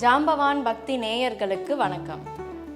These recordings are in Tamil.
ஜாம்பவான் பக்தி நேயர்களுக்கு வணக்கம்.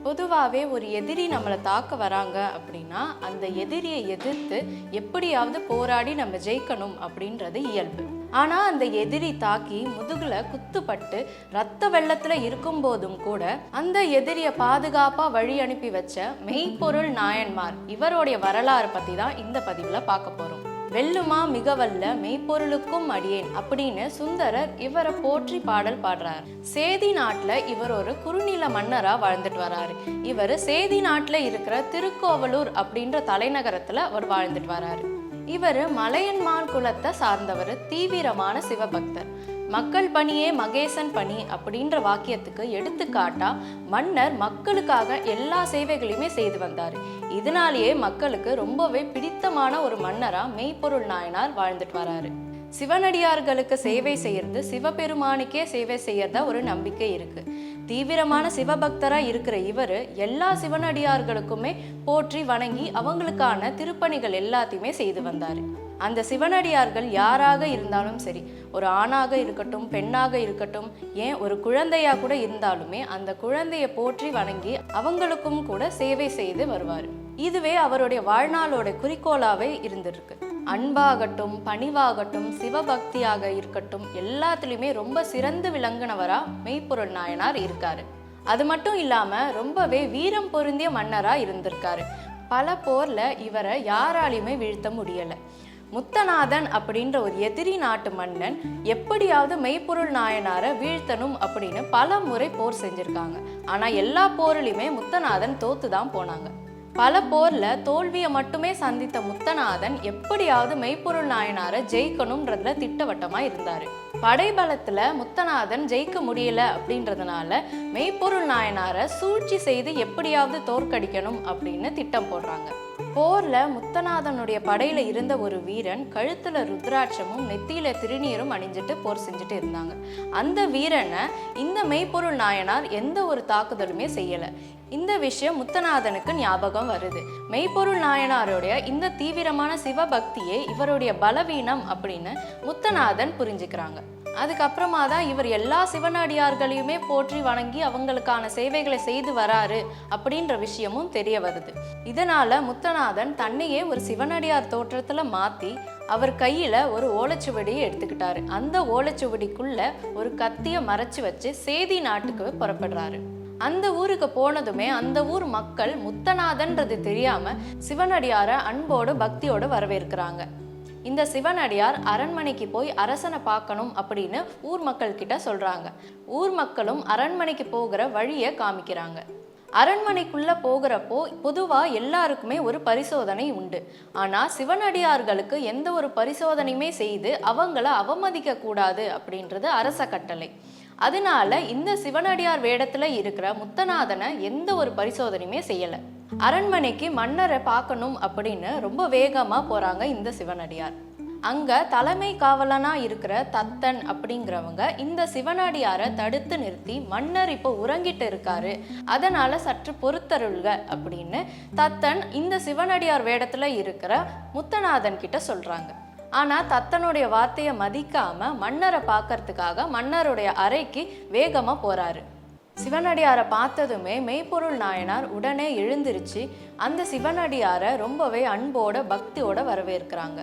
பொதுவாகவே ஒரு எதிரி நம்மளை தாக்க வராங்க அப்படின்னா அந்த எதிரியை எதிர்த்து எப்படியாவது போராடி நம்ம ஜெயிக்கணும் அப்படின்றது இயல்பு. ஆனால் அந்த எதிரி தாக்கி முதுகில் குத்துப்பட்டு ரத்த வெள்ளத்துல இருக்கும்போதும் கூட அந்த எதிரியை பாதுகாப்பாக வழி அனுப்பி வச்ச மெய்ப்பொருள் நாயன்மார் இவருடைய வரலாறு பற்றி தான் இந்த பதிவில் பார்க்க போகிறோம் வெல்லுமா மிகவல்ல மெய்ப்பொருளுக்கும் அடியேன் அப்படின்னு சுந்தரர் இவரை போற்றி பாடல் பாடுறார். சேதி நாட்டில் இவர் ஒரு குறுநில மன்னரா வாழ்ந்துட்டு வராரு. இவர் சேதி நாட்டில் இருக்கிற திருக்கோவலூர் அப்படின்ற தலைநகரத்தில் அவர் வாழ்ந்துட்டு வராரு. இவர் மலையன்மான் குலத்தை சார்ந்தவர் தீவிரமான சிவபக்தர். மக்கள் பணியே மகேசன் பணி அப்படின்ற வாக்கியத்துக்கு எடுத்துக்காட்டா மன்னர் மக்களுக்காக எல்லா சேவைகளையுமே செய்து வந்தார். இதனாலேயே மக்களுக்கு ரொம்பவே பிடித்தமான ஒரு மன்னரா மெய்ப்பொருள் நாயனார் வாழ்ந்துட்டு வராரு. சிவனடியார்களுக்கு சேவை செய்யறது சிவபெருமானுக்கே சேவை செய்யறதா ஒரு நம்பிக்கை இருக்கு. தீவிரமான சிவபக்தராக இருக்கிற இவர் எல்லா சிவனடியார்களுக்குமே போற்றி வணங்கி அவங்களுக்கான திருப்பணிகள் எல்லாத்தையுமே செய்து வந்தார். அந்த சிவனடியார்கள் யாராக இருந்தாலும் சரி ஒரு ஆணாக இருக்கட்டும் பெண்ணாக இருக்கட்டும் ஏன் ஒரு குழந்தையா கூட இருந்தாலுமே அந்த குழந்தையை போற்றி வணங்கி அவங்களுக்கும் கூட சேவை செய்து வருவார். இதுவே அவருடைய வாழ்நாளோட குறிக்கோளாவே இருந்திருக்கு. அன்பாகட்டும் பணிவாகட்டும் சிவபக்தியாக இருக்கட்டும் எல்லாத்துலேயுமே ரொம்ப சிறந்து விளங்குனவரா மெய்ப்பொருள் நாயனார் இருக்காரு. அது மட்டும் இல்லாம ரொம்பவே வீரம் பொருந்திய மன்னரா இருந்திருக்காரு. பல போர்ல இவரை யாராலையுமே வீழ்த்த முடியல. முத்தநாதன் அப்படின்ற ஒரு எதிரி நாட்டு மன்னன் எப்படியாவது மெய்ப்பொருள் நாயனாரை வீழ்த்தணும் அப்படின்னு பல முறை போர் செஞ்சுருக்காங்க. ஆனால் எல்லா போரிலையுமே முத்தநாதன் தோத்து தான் போனாங்க. பல போரில் தோல்வியை மட்டுமே சந்தித்த முத்தநாதன் எப்படியாவது மெய்ப்பொருள் நாயனாரை ஜெயிக்கணும்ன்றதுல திட்டவட்டமாக இருந்தார். படைபலத்தில் முத்தநாதன் ஜெயிக்க முடியல அப்படின்றதுனால மெய்ப்பொருள் நாயனாரை சூழ்ச்சி செய்து எப்படியாவது தோற்கடிக்கணும் அப்படின்னு திட்டம் போடுறாங்க. போர்ல முத்தநாதனுடைய படையில இருந்த ஒரு வீரன் கழுத்துல ருத்ராட்சமும் நெத்தியில திருநீரும் அணிஞ்சிட்டு போர் செஞ்சுட்டு இருந்தாங்க. அந்த வீரனை இந்த மெய்ப்பொருள் நாயனார் எந்த ஒரு தாக்குதலுமே செய்யல. இந்த விஷயம் முத்தநாதனுக்கு ஞாபகம் வருது. மெய்ப்பொருள் நாயனாருடைய இந்த தீவிரமான சிவபக்தியே இவருடைய பலவீனம் அப்படின்னு முத்தநாதன் புரிஞ்சுக்கிறாங்க. அதுக்கப்புறமா தான் இவர் எல்லா சிவனடியார்களையுமே போற்றி வணங்கி அவங்களுக்கான சேவைகளை செய்து வராரு அப்படின்ற விஷயமும் தெரிய வருது. இதனால முத்தநாதன் தன்னையே ஒரு சிவனடியார் தோற்றத்துல மாத்தி அவர் கையில ஒரு ஓலைச்சுவடியை எடுத்துக்கிட்டாரு. அந்த ஓலைச்சுவடிக்குள்ள ஒரு கத்திய மறைச்சு வச்சு சேதி நாட்டுக்கு புறப்படுறாரு. அந்த ஊருக்கு போனதுமே அந்த ஊர் மக்கள் முத்தநாதன்றது தெரியாம சிவனடியார அன்போடு பக்தியோடு வரவேற்கிறாங்க. இந்த சிவனடியார் அரண்மனைக்கு போய் அரசனை பார்க்கணும் அப்படின்னு ஊர் மக்கள் கிட்ட சொல்றாங்க. ஊர் மக்களும் அரண்மனைக்கு போகிற வழியை காமிக்கிறாங்க. அரண்மனைக்குள்ள போகிறப்போ பொதுவா எல்லாருக்குமே ஒரு பரிசோதனை உண்டு. ஆனா சிவனடியார்களுக்கு எந்த ஒரு பரிசோதனையுமே செய்து அவங்கள அவமதிக்க கூடாது அப்படின்றது அரச கட்டளை. அதனால இந்த சிவனடியார் வேடத்துல இருக்கிற முத்தநாதனை எந்த ஒரு பரிசோதனையுமே செய்யலை. அரண்மனைக்கு மன்னரை பார்க்கணும் அப்படின்னு ரொம்ப வேகமாக போறாங்க இந்த சிவனடியார். அங்கே தலைமை காவலனா இருக்கிற தத்தன் அப்படிங்கிறவங்க இந்த சிவனடியாரை தடுத்து நிறுத்தி மன்னர் இப்போ உறங்கிட்டு இருக்காரு. அதனால சற்று பொறுத்தருள்க அப்படின்னு தத்தன் இந்த சிவனடியார் வேடத்தில் இருக்கிற முத்தநாதன் கிட்ட சொல்றாங்க. ஆனால் தத்தனுடைய வார்த்தையை மதிக்காம மன்னரை பார்க்கறதுக்காக மன்னருடைய அறைக்கு வேகமாக போறாரு. சிவனடியாரை பார்த்ததுமே மெய்ப்பொருள் நாயனார் உடனே எழுந்திருச்சு அந்த சிவனடியாரை ரொம்பவே அன்போட பக்தியோட வரவேற்கிறாங்க.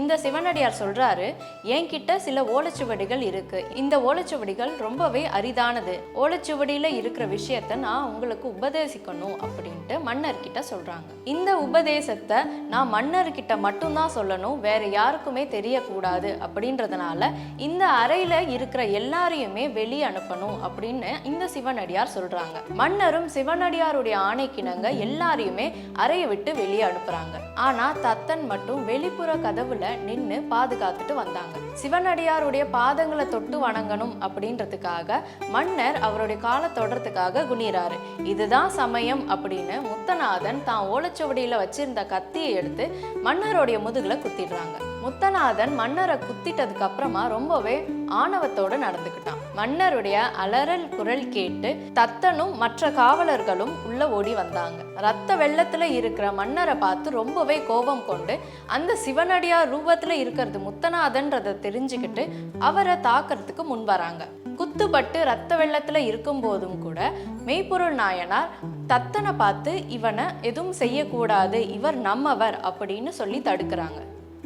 இந்த சிவனடியார் சொல்றாரு என்கிட்ட சில ஓலைச்சுவடிகள் இருக்கு. இந்த ஓலைச்சுவடிகள் ரொம்பவே அரிதானது. ஓலைச்சுவடியில இருக்கிற விஷயத்த நான் உங்களுக்கு உபதேசிக்கணும் அப்படின்ட்டு மன்னர்கிட்ட சொல்றாங்க. இந்த உபதேசத்தை நான் மன்னர்கிட்ட மட்டும்தான் சொல்லணும் வேற யாருக்குமே தெரியக்கூடாது அப்படின்றதுனால இந்த அறையில இருக்கிற எல்லாரையுமே வெளியே அனுப்பணும் அப்படின்னு இந்த சிவனடியார் சொல்றாங்க. மன்னரும் சிவனடியாருடைய ஆணைக்கிணங்க எல்லாரையுமே அறையை விட்டு வெளியே அனுப்புறாங்க. ஆனா தத்தன் மட்டும் வெளிப்புற கதவுல நின்னு பாதுகாத்துட்டு வந்தாங்க. சிவனடியாருடைய பாதங்களை தொட்டு வணங்கணும் அப்படின்றதுக்காக மன்னர் அவருடைய காலை தொடறதுக்காக குனிறாரு இதுதான் சமயம் அப்படின்னு முத்தநாதன் தான் ஓலைச்சுவடியில வச்சிருந்த கத்தியை எடுத்து மன்னருடைய முதுகுல குத்திடுறாங்க. முத்தநாதன் மன்னரை குத்திட்டதுக்கு அப்புறமா ரொம்பவே ஆணவத்தோட நடந்துக்கிட்டான். மன்னருடைய அலறல் குரல் கேட்டு தத்தனும் மற்ற காவலர்களும் உள்ள ஓடி வந்தாங்க. ரத்த வெள்ளத்துல இருக்கிற மன்னரை பார்த்து ரொம்பவே கோபம் கொண்டு அந்த சிவனடியார் ரூபத்துல இருக்கிறது முத்தநாதன்றதை தெரிஞ்சுக்கிட்டு அவரை தாக்கிறதுக்கு முன் வராங்க. குத்துப்பட்டு ரத்த வெள்ளத்துல இருக்கும் போதும் கூட மெய்ப்பொருள் நாயனார் தத்தனை பார்த்து இவனை எதுவும் செய்யக்கூடாது இவர் நம்மவர் அப்படின்னு சொல்லி தடுக்கிறாங்க.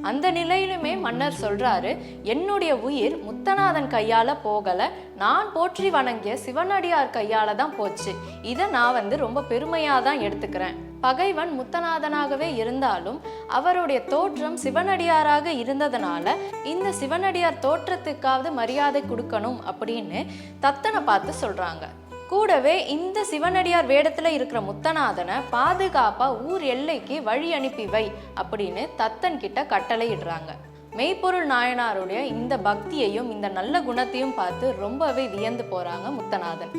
அந்த நிலையிலுமே மன்னர் சொல்றாரு என்னுடைய உயிர் முத்தநாதன் கையால போகல. நான் போற்றி வணங்கிய சிவனடியார் கையால தான் போச்சு. இதை நான் வந்து ரொம்ப பெருமையா தான் எடுத்துக்கிறேன். பகைவன் முத்தநாதனாகவே இருந்தாலும் அவருடைய தோற்றம் சிவனடியாராக இருந்ததுனால இந்த சிவனடியார் தோற்றத்துக்காவது மரியாதை கொடுக்கணும் அப்படின்னு தத்தனை பார்த்து சொல்றாங்க. கூடவே இந்த சிவனடியார் வேடத்துல இருக்கிற முத்தநாதனை பாதுகாப்பா ஊர் எல்லைக்கு வழி அனுப்பி வை அப்படின்னு தத்தன் கிட்ட கட்டளையிடுறாங்க. மெய்ப்பொருள் நாயனாருடைய இந்த பக்தியையும் இந்த நல்ல குணத்தையும் பார்த்து ரொம்பவே வியந்து போறாங்க முத்தநாதன்.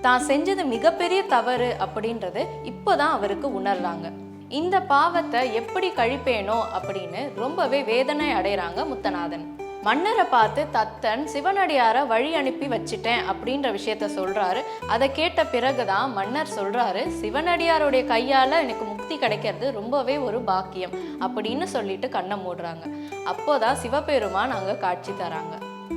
தான் செஞ்சது மிகப்பெரிய தவறு அப்படின்றது இப்போதான் அவருக்கு உணர்றாங்க. இந்த பாவத்தை எப்படி கழிப்பேனோ அப்படின்னு ரொம்பவே வேதனை அடைகிறாங்க முத்தநாதன். மன்னரை பார்த்து தத்தன் சிவனடியாரை வழி அனுப்பி வச்சிட்டேன் அப்படின்ற விஷயத்த சொல்கிறாரு அதை கேட்ட பிறகு தான் மன்னர் சொல்கிறாரு சிவனடியாருடைய கையால் எனக்கு முக்தி கிடைக்கிறது ரொம்பவே ஒரு பாக்கியம் அப்படின்னு சொல்லிட்டு கண்ணை மூடுறாங்க. அப்போதான் சிவபெருமான் அங்கே காட்சி தராங்க.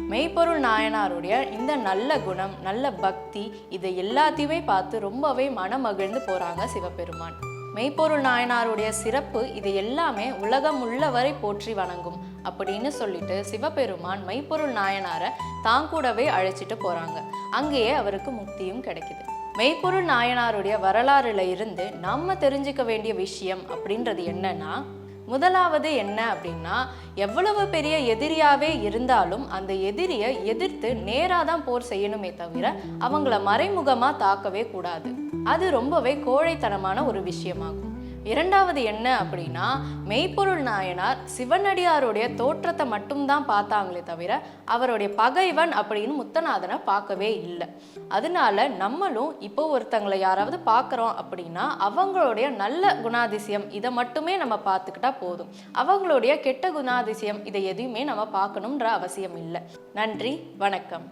மெய்ப்பொருள் நாயனாருடைய இந்த நல்ல குணம் நல்ல பக்தி இதை எல்லாத்தையுமே பார்த்து ரொம்பவே மனமகிழ்ந்து போகிறாங்க சிவபெருமான். மெய்ப்பொருள் நாயனாருடைய சிறப்பு இது எல்லாமே உலகம் உள்ளவரை போற்றி வணங்கும் அப்படின்னு சொல்லிட்டு சிவபெருமான் மெய்ப்பொருள் நாயனாரை தான் கூடவே அழைச்சிட்டு போறாங்க. அங்கேயே அவருக்கு முக்தியும் கிடைக்குது. மெய்ப்பொருள் நாயனாருடைய வரலாறுல இருந்து நம்ம தெரிஞ்சுக்க வேண்டிய விஷயம் அப்படின்றது என்னன்னா முதலாவது என்ன அப்படின்னா எவ்வளவு பெரிய எதிரியாவே இருந்தாலும் அந்த எதிரியை எதிர்த்து நேராக தான் போர் செய்யணுமே தவிர அவங்கள மறைமுகமா தாக்கவே கூடாது. அது ரொம்பவே கோழைத்தனமான ஒரு விஷயமாகும். இரண்டாவது என்ன அப்படின்னா மெய்ப்பொருள் நாயனார் சிவனடியாருடைய தோற்றத்தை மட்டும்தான் பார்த்தாங்களே தவிர அவருடைய பகைவன் அப்படின்னு முத்தநாதனை பார்க்கவே இல்லை. அதனால நம்மளும் இப்போ ஒருத்தங்களை யாராவது பார்க்குறோம் அப்படின்னா அவங்களுடைய நல்ல குணாதிசயம் இதை மட்டுமே நம்ம பார்த்துக்கிட்டா போதும். அவங்களுடைய கெட்ட குணாதிசயம் இதை எதையுமே நம்ம பார்க்கணுன்ற அவசியம் இல்லை. நன்றி வணக்கம்.